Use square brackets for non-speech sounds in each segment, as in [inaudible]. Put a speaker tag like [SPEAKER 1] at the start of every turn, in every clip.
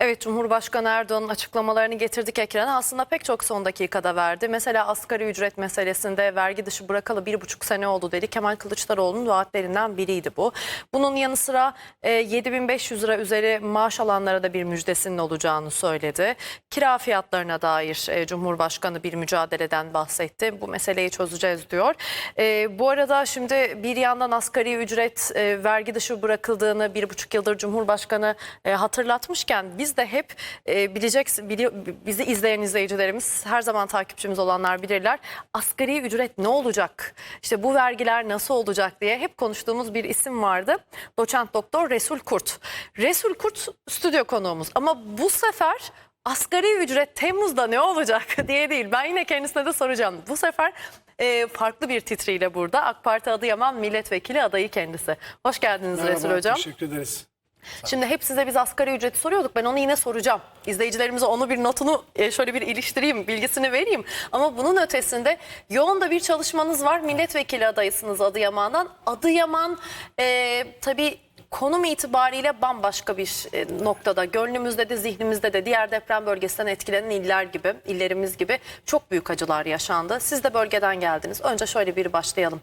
[SPEAKER 1] Evet Cumhurbaşkanı Erdoğan'ın açıklamalarını getirdik ekrana. Aslında pek çok son dakikada verdi. Mesela asgari ücret meselesinde vergi dışı bırakalı bir buçuk sene oldu dedi. Kemal Kılıçdaroğlu'nun vaatlerinden biriydi bu. Bunun yanı sıra e, 7500 lira üzeri maaş alanlara da bir müjdesinin olacağını söyledi. Kira fiyatlarına dair e, Cumhurbaşkanı bir mücadeleden bahsetti. Bu meseleyi çözeceğiz diyor. E, bu arada şimdi bir yandan asgari ücret e, vergi dışı bırakıldığını bir buçuk yıldır Cumhurbaşkanı e, hatırlatmışken biz de hep e, bilecek bili- bizi izleyen izleyicilerimiz her zaman takipçimiz olanlar bilirler. Asgari ücret ne olacak? İşte bu vergiler nasıl olacak diye hep konuştuğumuz bir isim vardı. Doçent doktor Resul Kurt. Resul Kurt stüdyo konuğumuz ama bu sefer asgari ücret Temmuz'da ne olacak [laughs] diye değil. Ben yine kendisine de soracağım. Bu sefer e, farklı bir titriyle burada AK Parti Adıyaman milletvekili adayı kendisi. Hoş geldiniz Resul
[SPEAKER 2] Merhaba,
[SPEAKER 1] Hocam.
[SPEAKER 2] teşekkür ederiz.
[SPEAKER 1] Şimdi hep size biz asgari ücreti soruyorduk. Ben onu yine soracağım. İzleyicilerimize onu bir notunu e, şöyle bir iliştireyim, bilgisini vereyim. Ama bunun ötesinde yoğun da bir çalışmanız var. Milletvekili adayısınız Adıyaman'dan. Adıyaman e, tabii konum itibariyle bambaşka bir e, noktada. Gönlümüzde de zihnimizde de diğer deprem bölgesinden etkilenen iller gibi, illerimiz gibi çok büyük acılar yaşandı. Siz de bölgeden geldiniz. Önce şöyle bir başlayalım.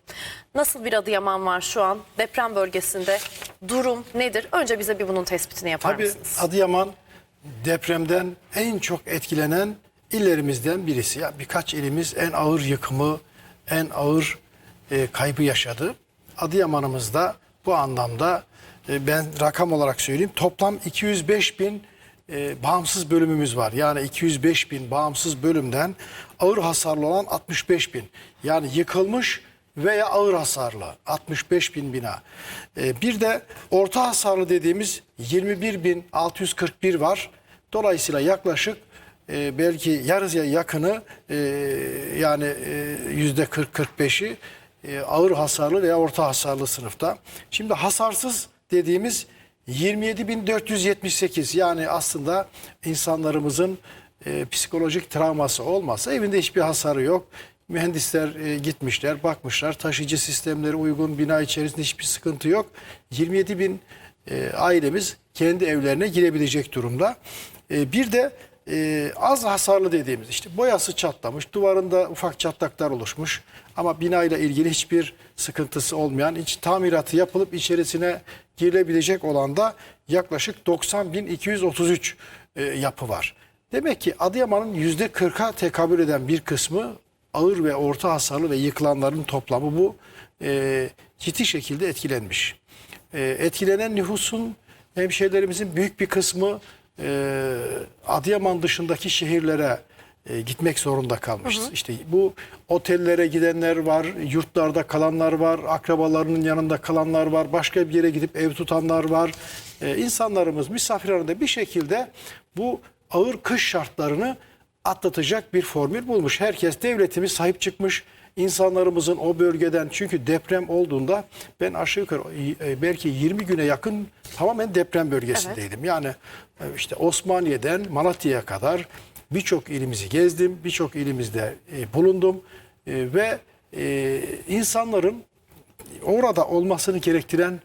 [SPEAKER 1] Nasıl bir Adıyaman var şu an? Deprem bölgesinde durum nedir? Önce bize bir bunun tespitini yapar
[SPEAKER 2] Tabii
[SPEAKER 1] mısınız?
[SPEAKER 2] Adıyaman depremden en çok etkilenen illerimizden birisi. Ya birkaç ilimiz en ağır yıkımı, en ağır e, kaybı yaşadı. Adıyaman'ımızda bu anlamda e, ben rakam olarak söyleyeyim toplam 205 bin e, bağımsız bölümümüz var. Yani 205 bin bağımsız bölümden ağır hasarlı olan 65 bin. Yani yıkılmış veya ağır hasarlı 65 bin bina. E, bir de orta hasarlı dediğimiz 21.641 var. Dolayısıyla yaklaşık e, belki yarıya yakını e, yani e, yüzde 40-45'i e, ağır hasarlı veya orta hasarlı sınıfta. Şimdi hasarsız dediğimiz 27.478 yani aslında insanlarımızın e, psikolojik travması olmasa evinde hiçbir hasarı yok. Mühendisler e, gitmişler, bakmışlar. Taşıyıcı sistemleri uygun, bina içerisinde hiçbir sıkıntı yok. 27 bin e, ailemiz kendi evlerine girebilecek durumda. E, bir de e, az hasarlı dediğimiz işte boyası çatlamış, duvarında ufak çatlaklar oluşmuş ama binayla ilgili hiçbir sıkıntısı olmayan, hiç tamiratı yapılıp içerisine girilebilecek olan da yaklaşık 90.233 e, yapı var. Demek ki Adıyaman'ın %40'a tekabül eden bir kısmı ağır ve orta hasarlı ve yıkılanların toplamı bu e, ciddi şekilde etkilenmiş. E, etkilenen nüfusun hemşehrilerimizin büyük bir kısmı e, Adıyaman dışındaki şehirlere e, gitmek zorunda kalmış. İşte bu otellere gidenler var, yurtlarda kalanlar var, akrabalarının yanında kalanlar var, başka bir yere gidip ev tutanlar var. E, insanlarımız misafirhanede bir şekilde bu ağır kış şartlarını atlatacak bir formül bulmuş. Herkes devletimiz sahip çıkmış. İnsanlarımızın o bölgeden çünkü deprem olduğunda ben aşağı yukarı e, belki 20 güne yakın tamamen deprem bölgesindeydim. Yani e, işte Osmaniye'den Malatya'ya kadar birçok ilimizi gezdim. Birçok ilimizde e, bulundum. E, ve e, insanların orada olmasını gerektiren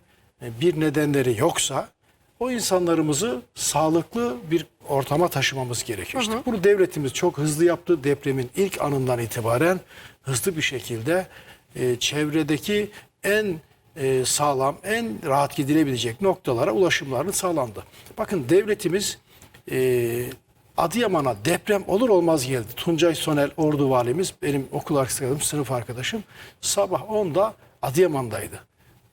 [SPEAKER 2] bir nedenleri yoksa o insanlarımızı sağlıklı bir ortama taşımamız gerekiyor. İşte bunu devletimiz çok hızlı yaptı. Depremin ilk anından itibaren hızlı bir şekilde e, çevredeki en e, sağlam, en rahat gidilebilecek noktalara ulaşımlarını sağlandı. Bakın devletimiz e, Adıyaman'a deprem olur olmaz geldi. Tuncay Sonel Ordu Valimiz, benim okul arkadaşım, sınıf arkadaşım sabah 10'da Adıyaman'daydı.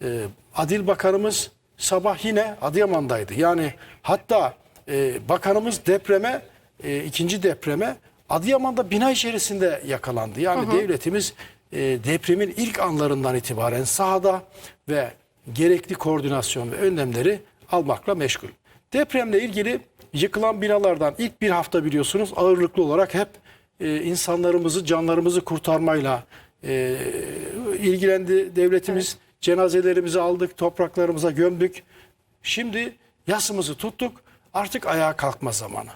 [SPEAKER 2] Ee, Adil Bakanımız sabah yine Adıyaman'daydı. Yani hatta e, bakanımız depreme, e, ikinci depreme Adıyaman'da bina içerisinde yakalandı. Yani devletimiz e, depremin ilk anlarından itibaren sahada ve gerekli koordinasyon ve önlemleri almakla meşgul. Depremle ilgili yıkılan binalardan ilk bir hafta biliyorsunuz ağırlıklı olarak hep e, insanlarımızı, canlarımızı kurtarmayla e, ilgilendi devletimiz. Cenazelerimizi aldık, topraklarımıza gömdük. Şimdi yasımızı tuttuk. Artık ayağa kalkma zamanı.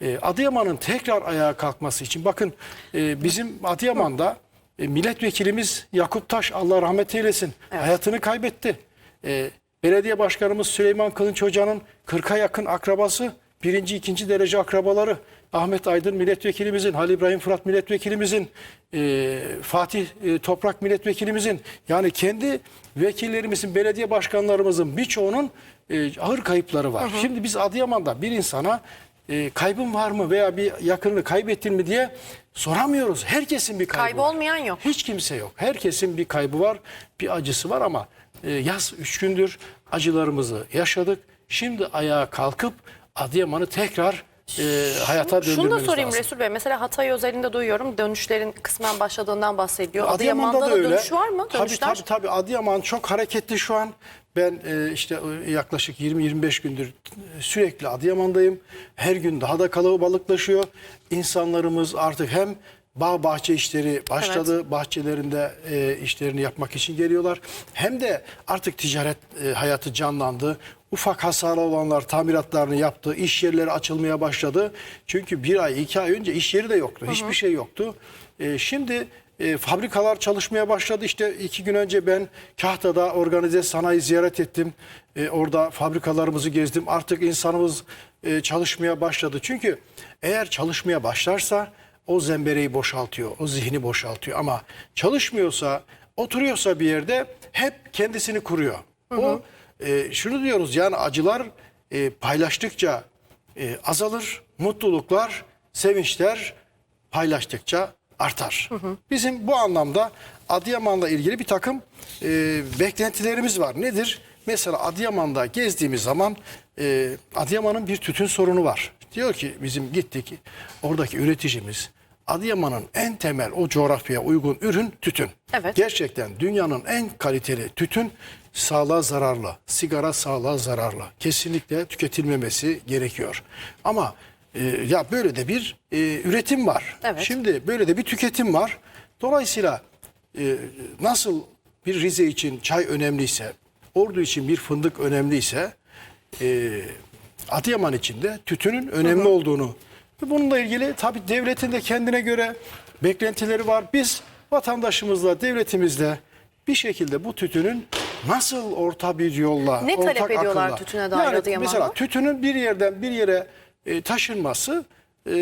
[SPEAKER 2] E, Adıyaman'ın tekrar ayağa kalkması için bakın e, bizim Adıyaman'da e, milletvekilimiz Yakup Taş Allah rahmet eylesin hayatını kaybetti. E, belediye başkanımız Süleyman Kılınç Hoca'nın 40'a yakın akrabası birinci, ikinci derece akrabaları Ahmet Aydın milletvekilimizin, Halil İbrahim Fırat milletvekilimizin, e, Fatih e, Toprak milletvekilimizin yani kendi vekillerimizin, belediye başkanlarımızın birçoğunun e, ağır kayıpları var. Şimdi biz Adıyaman'da bir insana e, kaybın var mı veya bir yakınını kaybettin mi diye soramıyoruz. Herkesin bir kaybı
[SPEAKER 1] Kaybı
[SPEAKER 2] var.
[SPEAKER 1] olmayan yok.
[SPEAKER 2] Hiç kimse yok. Herkesin bir kaybı var, bir acısı var ama e, yaz üç gündür acılarımızı yaşadık. Şimdi ayağa kalkıp Adıyaman'ı tekrar e, hayata döndürmemiz
[SPEAKER 1] Şunu da sorayım
[SPEAKER 2] lazım.
[SPEAKER 1] Resul Bey. Mesela Hatay özelinde duyuyorum. Dönüşlerin kısmen başladığından bahsediyor.
[SPEAKER 2] Adıyaman'da
[SPEAKER 1] Adıyaman'da
[SPEAKER 2] da
[SPEAKER 1] da
[SPEAKER 2] öyle.
[SPEAKER 1] dönüş var mı?
[SPEAKER 2] Tabii
[SPEAKER 1] Dönüşler?
[SPEAKER 2] tabii tabii Adıyaman çok hareketli şu an. Ben e, işte yaklaşık 20-25 gündür sürekli Adıyaman'dayım. Her gün daha da kalabalıklaşıyor. İnsanlarımız artık hem bağ bahçe işleri başladı. Bahçelerinde e, işlerini yapmak için geliyorlar. Hem de artık ticaret e, hayatı canlandı. Ufak hasarlı olanlar tamiratlarını yaptı. İş yerleri açılmaya başladı. Çünkü bir ay, iki ay önce iş yeri de yoktu. Hiçbir şey yoktu. E, şimdi e, fabrikalar çalışmaya başladı. İşte iki gün önce ben Kahta'da organize sanayi ziyaret ettim. E, orada fabrikalarımızı gezdim. Artık insanımız e, çalışmaya başladı. Çünkü eğer çalışmaya başlarsa o zembereyi boşaltıyor, o zihni boşaltıyor. Ama çalışmıyorsa, oturuyorsa bir yerde hep kendisini kuruyor. O e, şunu diyoruz yani acılar e, paylaştıkça e, azalır, mutluluklar, sevinçler paylaştıkça artar. Bizim bu anlamda Adıyaman'la ilgili bir takım e, beklentilerimiz var. Nedir? Mesela Adıyaman'da gezdiğimiz zaman e, Adıyaman'ın bir tütün sorunu var. Diyor ki bizim gittik oradaki üreticimiz Adıyaman'ın en temel o coğrafyaya uygun ürün tütün.
[SPEAKER 1] Evet.
[SPEAKER 2] Gerçekten dünyanın en kaliteli tütün sağlığa zararlı. Sigara sağlığa zararlı. Kesinlikle tüketilmemesi gerekiyor. Ama e, ya böyle de bir e, üretim var.
[SPEAKER 1] Evet.
[SPEAKER 2] Şimdi böyle de bir tüketim var. Dolayısıyla e, nasıl bir Rize için çay önemliyse, Ordu için bir fındık önemliyse, e, Adıyaman için de tütünün önemli olduğunu ve bununla ilgili tabii devletin de kendine göre beklentileri var. Biz vatandaşımızla, devletimizle bir şekilde bu tütünün nasıl orta bir yolla,
[SPEAKER 1] Ne talep
[SPEAKER 2] ortak
[SPEAKER 1] ediyorlar
[SPEAKER 2] akılla-
[SPEAKER 1] tütüne dair
[SPEAKER 2] yani
[SPEAKER 1] Adıyaman'da?
[SPEAKER 2] Mesela tütünün bir yerden bir yere e, taşınması e,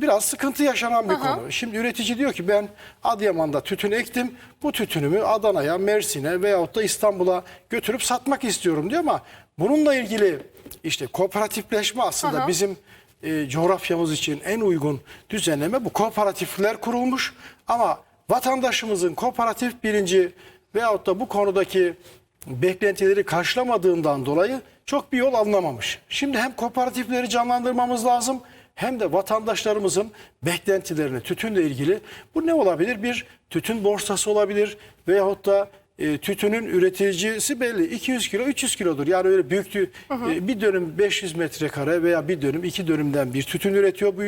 [SPEAKER 2] biraz sıkıntı yaşanan bir konu. Şimdi üretici diyor ki ben Adıyaman'da tütün ektim. Bu tütünümü Adana'ya, Mersin'e veyahut da İstanbul'a götürüp satmak istiyorum diyor ama bununla ilgili işte kooperatifleşme aslında bizim e, coğrafyamız için en uygun düzenleme bu kooperatifler kurulmuş ama vatandaşımızın kooperatif bilinci veyahut da bu konudaki beklentileri karşılamadığından dolayı çok bir yol alınamamış. Şimdi hem kooperatifleri canlandırmamız lazım hem de vatandaşlarımızın beklentilerini tütünle ilgili bu ne olabilir? Bir tütün borsası olabilir veyahut da e, tütünün üreticisi belli 200 kilo 300 kilodur. Yani öyle büyüktü e, bir dönüm 500 metrekare veya bir dönüm iki dönümden bir tütün üretiyor. Bu,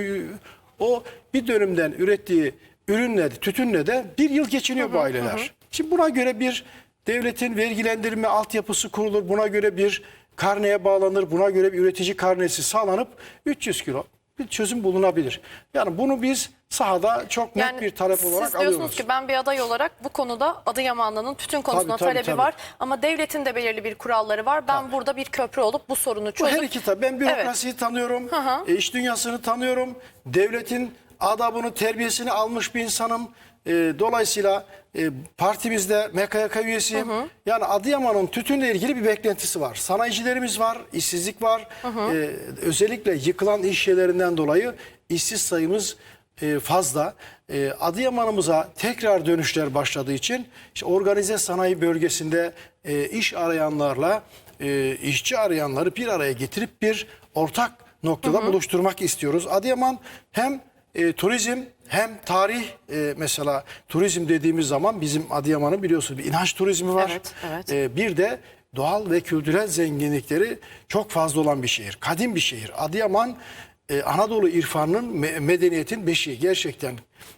[SPEAKER 2] o bir dönümden ürettiği ürünle tütünle de bir yıl geçiniyor bu aileler. Şimdi buna göre bir devletin vergilendirme altyapısı kurulur. Buna göre bir karneye bağlanır. Buna göre bir üretici karnesi sağlanıp 300 kilo bir çözüm bulunabilir. Yani bunu biz sahada çok net bir talep olarak
[SPEAKER 1] siz diyorsunuz
[SPEAKER 2] alıyoruz.
[SPEAKER 1] ki ben bir aday olarak bu konuda Adıyamanlı'nın tütün konusunda
[SPEAKER 2] tabii,
[SPEAKER 1] talebi
[SPEAKER 2] tabii.
[SPEAKER 1] var. Ama devletin de belirli bir kuralları var. Ben burada bir köprü olup bu sorunu
[SPEAKER 2] Bu
[SPEAKER 1] çözüp...
[SPEAKER 2] her iki tabii. Ben bürokrasiyi tanıyorum.
[SPEAKER 1] hı.
[SPEAKER 2] e, iş dünyasını tanıyorum. Devletin adabını, terbiyesini almış bir insanım. E, dolayısıyla e, partimizde MKYK üyesiyim. Yani Adıyaman'ın tütünle ilgili bir beklentisi var. Sanayicilerimiz var, işsizlik var. E, özellikle yıkılan iş yerlerinden dolayı işsiz sayımız e, fazla. E, Adıyaman'ımıza tekrar dönüşler başladığı için işte organize sanayi bölgesinde e, iş arayanlarla e, işçi arayanları bir araya getirip bir ortak noktada buluşturmak istiyoruz. Adıyaman hem e, turizm hem tarih e, mesela turizm dediğimiz zaman bizim Adıyaman'ın biliyorsunuz bir inanç turizmi var.
[SPEAKER 1] Evet, evet.
[SPEAKER 2] E, bir de doğal ve kültürel zenginlikleri çok fazla olan bir şehir. Kadim bir şehir. Adıyaman e, Anadolu irfanının me- medeniyetin beşiği gerçekten.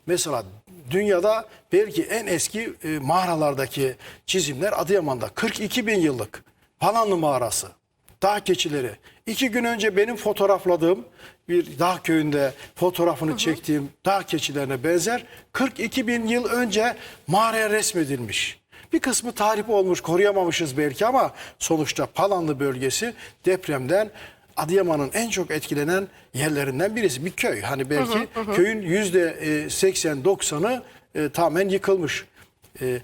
[SPEAKER 2] Mesela dünyada belki en eski e, mağaralardaki çizimler Adıyaman'da. 42 bin yıllık Palanlı mağarası. Dağ keçileri. İki gün önce benim fotoğrafladığım bir dağ köyünde fotoğrafını çektiğim dağ keçilerine benzer 42 bin yıl önce mağaraya resmedilmiş. Bir kısmı tahrip olmuş, koruyamamışız belki ama sonuçta Palanlı bölgesi depremden Adıyaman'ın en çok etkilenen yerlerinden birisi. Bir köy. Hani belki köyün yüzde e, 80-90'ı e, tamamen yıkılmış. E,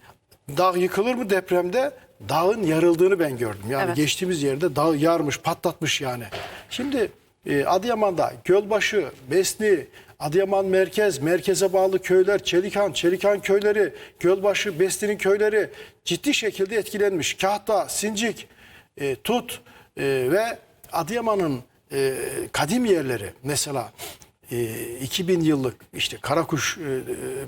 [SPEAKER 2] dağ yıkılır mı depremde? Dağın yarıldığını ben gördüm. Yani
[SPEAKER 1] Evet.
[SPEAKER 2] geçtiğimiz yerde dağ yarmış, patlatmış yani. Şimdi e, Adıyaman'da Gölbaşı, Besni, Adıyaman merkez, merkeze bağlı köyler, Çelikan, Çelikan köyleri, Gölbaşı, Besni'nin köyleri ciddi şekilde etkilenmiş. Kahta, Sincik, e, Tut e, ve Adıyaman'ın e, kadim yerleri mesela e, 2000 yıllık işte Karakuş e,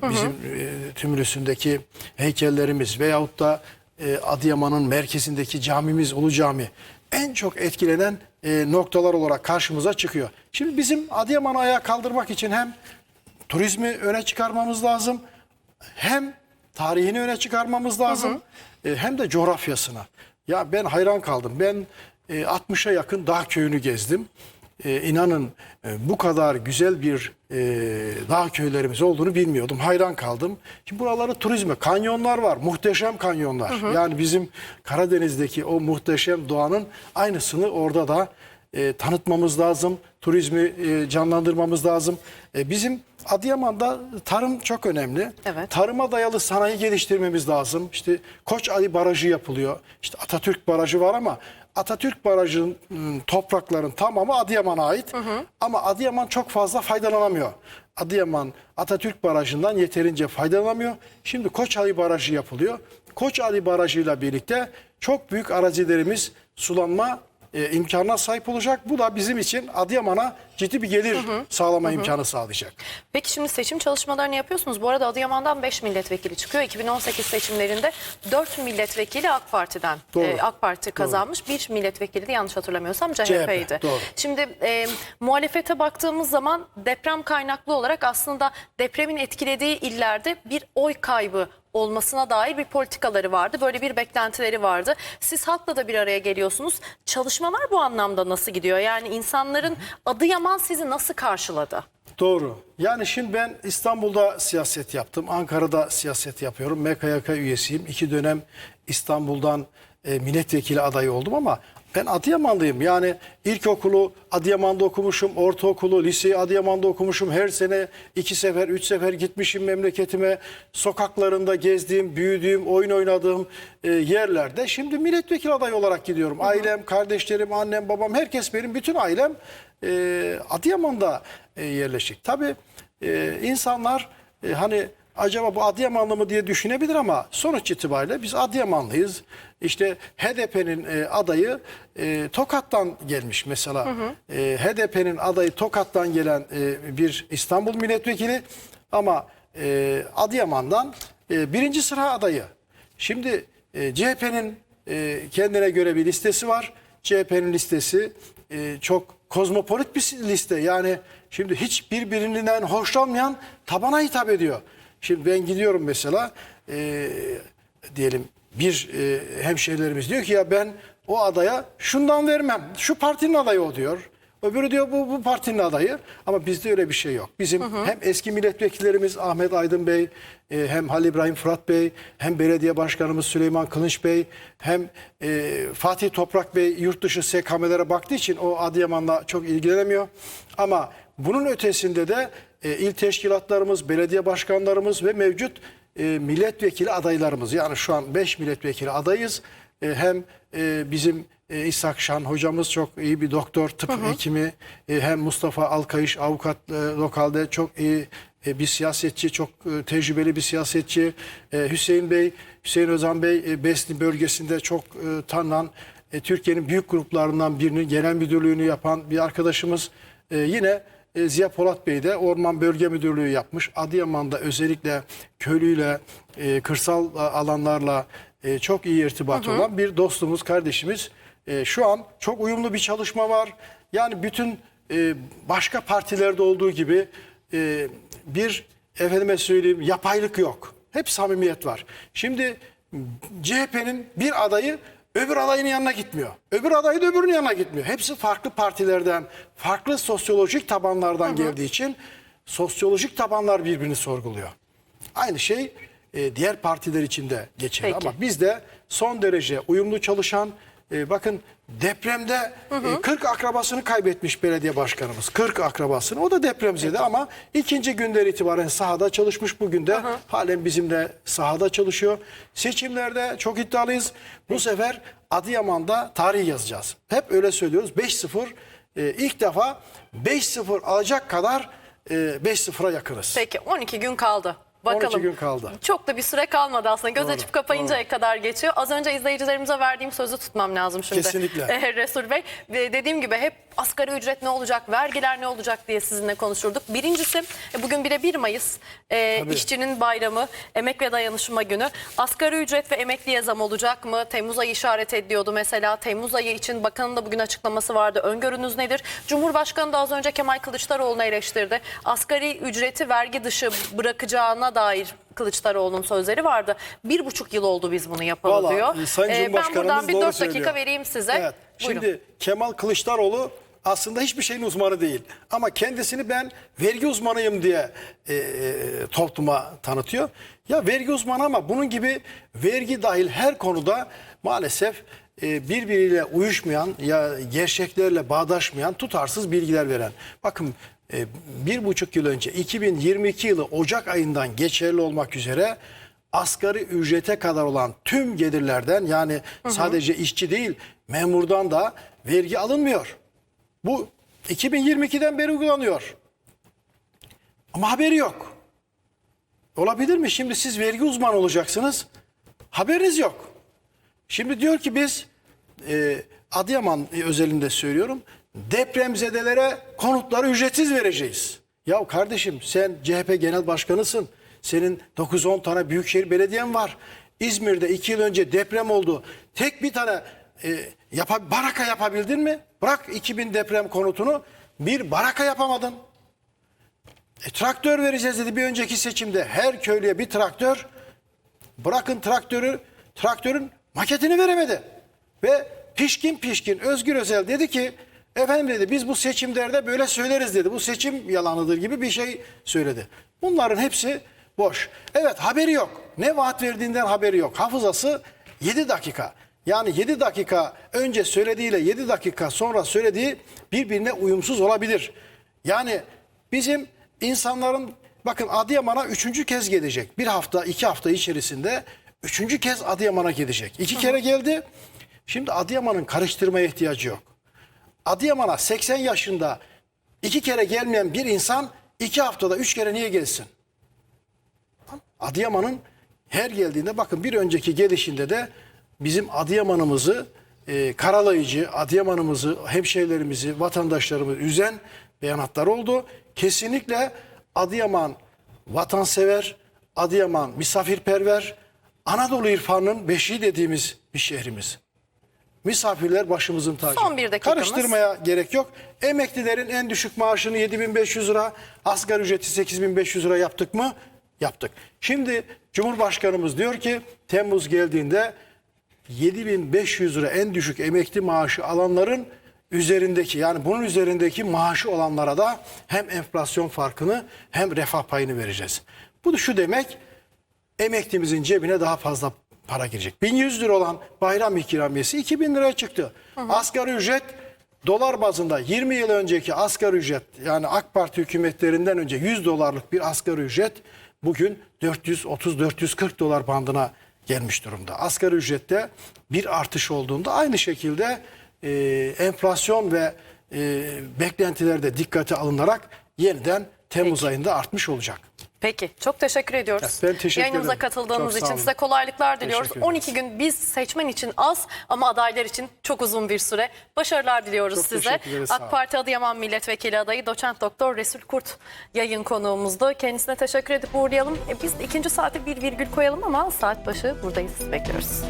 [SPEAKER 2] e, bizim e, tümülüsündeki heykellerimiz veyahut da e, Adıyaman'ın merkezindeki camimiz Ulu Cami en çok etkilenen e, noktalar olarak karşımıza çıkıyor. Şimdi bizim Adıyaman'ı ayağa kaldırmak için hem turizmi öne çıkarmamız lazım hem tarihini öne çıkarmamız lazım e, hem de coğrafyasına. Ya ben hayran kaldım. Ben e, 60'a yakın dağ köyünü gezdim. E, inanın e, bu kadar güzel bir e, dağ köylerimiz olduğunu bilmiyordum. Hayran kaldım. Şimdi buraları turizme, kanyonlar var. Muhteşem kanyonlar. Yani bizim Karadeniz'deki o muhteşem doğanın aynısını orada da e, tanıtmamız lazım. Turizmi e, canlandırmamız lazım. E, bizim Adıyaman'da tarım çok önemli.
[SPEAKER 1] Evet.
[SPEAKER 2] Tarıma dayalı sanayi geliştirmemiz lazım. İşte Koç Ali Barajı yapılıyor. İşte Atatürk Barajı var ama Atatürk Barajı'nın ım, toprakların tamamı Adıyaman'a ait. Ama Adıyaman çok fazla faydalanamıyor. Adıyaman Atatürk Barajı'ndan yeterince faydalanamıyor. Şimdi Koç Ali Barajı yapılıyor. Koç Ali Barajı'yla birlikte çok büyük arazilerimiz sulanma e, imkanına sahip olacak. Bu da bizim için Adıyaman'a ciddi bir gelir sağlama imkanı sağlayacak.
[SPEAKER 1] Peki şimdi seçim çalışmalarını yapıyorsunuz. Bu arada Adıyaman'dan 5 milletvekili çıkıyor. 2018 seçimlerinde 4 milletvekili AK Parti'den.
[SPEAKER 2] Doğru.
[SPEAKER 1] e, AK Parti kazanmış. Bir milletvekili de yanlış hatırlamıyorsam CHP'ydi.
[SPEAKER 2] doğru.
[SPEAKER 1] Şimdi e, muhalefete baktığımız zaman deprem kaynaklı olarak aslında depremin etkilediği illerde bir oy kaybı olmasına dair bir politikaları vardı. Böyle bir beklentileri vardı. Siz halkla da bir araya geliyorsunuz. Çalışmalar bu anlamda nasıl gidiyor? Yani insanların Adıyaman sizi nasıl karşıladı?
[SPEAKER 2] Doğru. Yani şimdi ben İstanbul'da siyaset yaptım. Ankara'da siyaset yapıyorum. MKYK üyesiyim. İki dönem İstanbul'dan e, milletvekili adayı oldum ama ben Adıyamanlıyım. Yani ilkokulu Adıyaman'da okumuşum, ortaokulu, liseyi Adıyaman'da okumuşum. Her sene iki sefer, üç sefer gitmişim memleketime. Sokaklarında gezdiğim, büyüdüğüm, oyun oynadığım e, yerlerde. Şimdi milletvekili adayı olarak gidiyorum. Ailem, kardeşlerim, annem, babam, herkes benim, bütün ailem e, Adıyaman'da e, yerleşik. Tabii e, insanlar e, hani acaba bu Adıyamanlı mı diye düşünebilir ama sonuç itibariyle biz Adıyamanlıyız. İşte HDP'nin e, adayı e, Tokat'tan gelmiş mesela. E, HDP'nin adayı Tokat'tan gelen e, bir İstanbul milletvekili ama e, Adıyaman'dan e, birinci sıra adayı. Şimdi e, CHP'nin e, kendine göre bir listesi var. CHP'nin listesi e, çok kozmopolit bir liste. Yani şimdi hiç birbirinden hoşlanmayan tabana hitap ediyor. Şimdi ben gidiyorum mesela e, diyelim bir e, hemşehrilerimiz diyor ki ya ben o adaya şundan vermem. Şu partinin adayı o diyor. Öbürü diyor bu, bu partinin adayı ama bizde öyle bir şey yok. Bizim hem eski milletvekillerimiz Ahmet Aydın Bey, e, hem Halil İbrahim Fırat Bey, hem belediye başkanımız Süleyman Kılınç Bey, hem e, Fatih Toprak Bey yurt dışı SKM'lere baktığı için o Adıyaman'la çok ilgilenemiyor. Ama bunun ötesinde de e, il teşkilatlarımız, belediye başkanlarımız ve mevcut e, milletvekili adaylarımız yani şu an 5 milletvekili adayız. E, hem e, bizim e, İshak Şan hocamız çok iyi bir doktor, tıp hekimi. E, hem Mustafa Alkayış avukat e, lokalde çok iyi e, bir siyasetçi, çok e, tecrübeli bir siyasetçi. E, Hüseyin Bey, Hüseyin Özan Bey e, Besni bölgesinde çok e, tanınan e, Türkiye'nin büyük gruplarından birinin genel müdürlüğünü yapan bir arkadaşımız. E, yine e, Ziya Polat Bey de Orman Bölge Müdürlüğü yapmış. Adıyaman'da özellikle köylüyle, e, kırsal alanlarla e, çok iyi irtibatı olan bir dostumuz, kardeşimiz. E, şu an çok uyumlu bir çalışma var. Yani bütün e, başka partilerde olduğu gibi e, bir efendime söyleyeyim yapaylık yok. Hep samimiyet var. Şimdi CHP'nin bir adayı öbür adayın yanına gitmiyor. Öbür aday da öbürünün yanına gitmiyor. Hepsi farklı partilerden, farklı sosyolojik tabanlardan geldiği için sosyolojik tabanlar birbirini sorguluyor. Aynı şey e, diğer partiler için de geçerli
[SPEAKER 1] Peki.
[SPEAKER 2] ama biz de son derece uyumlu çalışan e, bakın Depremde e, 40 akrabasını kaybetmiş belediye başkanımız. 40 akrabasını. O da depremzede ama ikinci günden itibaren sahada çalışmış. Bugün de halen bizimle sahada çalışıyor. Seçimlerde çok iddialıyız. Bu sefer Adıyaman'da tarih yazacağız. Hep öyle söylüyoruz. 5-0 e, ilk defa 5-0 alacak kadar e, 5-0'a yakınız.
[SPEAKER 1] Peki 12 gün kaldı. Bakalım.
[SPEAKER 2] 12 gün kaldı.
[SPEAKER 1] Çok da bir süre kalmadı aslında. Göz
[SPEAKER 2] Doğru,
[SPEAKER 1] açıp kapayıncaya kadar geçiyor. Az önce izleyicilerimize verdiğim sözü tutmam lazım şimdi.
[SPEAKER 2] Kesinlikle. [laughs]
[SPEAKER 1] Eh, Resul Bey. Dediğim gibi hep asgari ücret ne olacak, vergiler ne olacak diye sizinle konuşurduk. Birincisi e, bugün bir de 1 Mayıs e,
[SPEAKER 2] Tabii.
[SPEAKER 1] işçinin bayramı, emek ve dayanışma günü. Asgari ücret ve emekliye zam olacak mı? Temmuz ayı işaret ediyordu mesela. Temmuz ayı için bakanın da bugün açıklaması vardı. Öngörünüz nedir? Cumhurbaşkanı da az önce Kemal Kılıçdaroğlu'nu eleştirdi. Asgari ücreti vergi dışı bırakacağına dair Kılıçdaroğlu'nun sözleri vardı. Bir buçuk yıl oldu biz bunu yapalı
[SPEAKER 2] Vallahi,
[SPEAKER 1] diyor.
[SPEAKER 2] e, Sayın
[SPEAKER 1] Ee, ben buradan bir 4 dakika vereyim size.
[SPEAKER 2] Evet.
[SPEAKER 1] Buyurun.
[SPEAKER 2] Şimdi Kemal Kılıçdaroğlu aslında hiçbir şeyin uzmanı değil. Ama kendisini ben vergi uzmanıyım diye e, e, topluma tanıtıyor. Ya vergi uzmanı ama bunun gibi vergi dahil her konuda maalesef e, birbiriyle uyuşmayan ya gerçeklerle bağdaşmayan tutarsız bilgiler veren. Bakın e, bir buçuk yıl önce 2022 yılı Ocak ayından geçerli olmak üzere asgari ücrete kadar olan tüm gelirlerden yani sadece işçi değil memurdan da vergi alınmıyor. Bu 2022'den beri uygulanıyor. Ama haberi yok. Olabilir mi? Şimdi siz vergi uzmanı olacaksınız. Haberiniz yok. Şimdi diyor ki biz e, Adıyaman özelinde söylüyorum. Depremzedelere konutları ücretsiz vereceğiz. Ya kardeşim sen CHP Genel Başkanısın. Senin 9-10 tane büyükşehir belediyen var. İzmir'de 2 yıl önce deprem oldu. Tek bir tane e, yapa, baraka yapabildin mi? Bırak 2000 deprem konutunu bir baraka yapamadın. E, traktör vereceğiz dedi bir önceki seçimde. Her köylüye bir traktör. Bırakın traktörü, traktörün maketini veremedi. Ve pişkin pişkin Özgür Özel dedi ki efendim dedi biz bu seçimlerde böyle söyleriz dedi. Bu seçim yalanıdır gibi bir şey söyledi. Bunların hepsi boş. Evet haberi yok. Ne vaat verdiğinden haberi yok. Hafızası 7 dakika. Yani 7 dakika önce söylediğiyle 7 dakika sonra söylediği birbirine uyumsuz olabilir. Yani bizim insanların bakın Adıyaman'a üçüncü kez gelecek. Bir hafta iki hafta içerisinde üçüncü kez Adıyaman'a gelecek. İki kere geldi. Şimdi Adıyaman'ın karıştırmaya ihtiyacı yok. Adıyaman'a 80 yaşında iki kere gelmeyen bir insan iki haftada üç kere niye gelsin? Adıyaman'ın her geldiğinde bakın bir önceki gelişinde de bizim Adıyaman'ımızı e, karalayıcı, Adıyaman'ımızı, hemşehrilerimizi, vatandaşlarımızı üzen beyanatlar oldu. Kesinlikle Adıyaman vatansever, Adıyaman misafirperver, Anadolu irfanının beşiği dediğimiz bir şehrimiz. Misafirler başımızın tacı.
[SPEAKER 1] Son bir dakikamız.
[SPEAKER 2] Karıştırmaya gerek yok. Emeklilerin en düşük maaşını 7500 lira, asgari ücreti 8500 lira yaptık mı? Yaptık. Şimdi Cumhurbaşkanımız diyor ki Temmuz geldiğinde 7500 lira en düşük emekli maaşı alanların üzerindeki yani bunun üzerindeki maaşı olanlara da hem enflasyon farkını hem refah payını vereceğiz. Bu da şu demek emeklimizin cebine daha fazla para girecek. 1100 lira olan bayram ikramiyesi 2000 liraya çıktı. Asgari ücret dolar bazında 20 yıl önceki asgari ücret yani AK Parti hükümetlerinden önce 100 dolarlık bir asgari ücret bugün 430-440 dolar bandına gelmiş durumda. Asgari ücrette bir artış olduğunda aynı şekilde e, enflasyon ve e, beklentiler de dikkate alınarak yeniden Temmuz ayında artmış olacak.
[SPEAKER 1] Peki çok teşekkür ediyoruz.
[SPEAKER 2] Ben teşekkür
[SPEAKER 1] Yayınımıza
[SPEAKER 2] ederim.
[SPEAKER 1] katıldığınız
[SPEAKER 2] Çok
[SPEAKER 1] için size kolaylıklar diliyoruz.
[SPEAKER 2] Teşekkür ederiz.
[SPEAKER 1] 12 gün biz seçmen için az ama adaylar için çok uzun bir süre. Başarılar diliyoruz
[SPEAKER 2] Çok
[SPEAKER 1] size.
[SPEAKER 2] ederiz,
[SPEAKER 1] AK. Parti Adıyaman Milletvekili adayı doçent doktor Resul Kurt yayın konuğumuzdu. Kendisine teşekkür edip uğurlayalım. E, biz ikinci saate bir virgül koyalım ama saat başı buradayız. Bekliyoruz.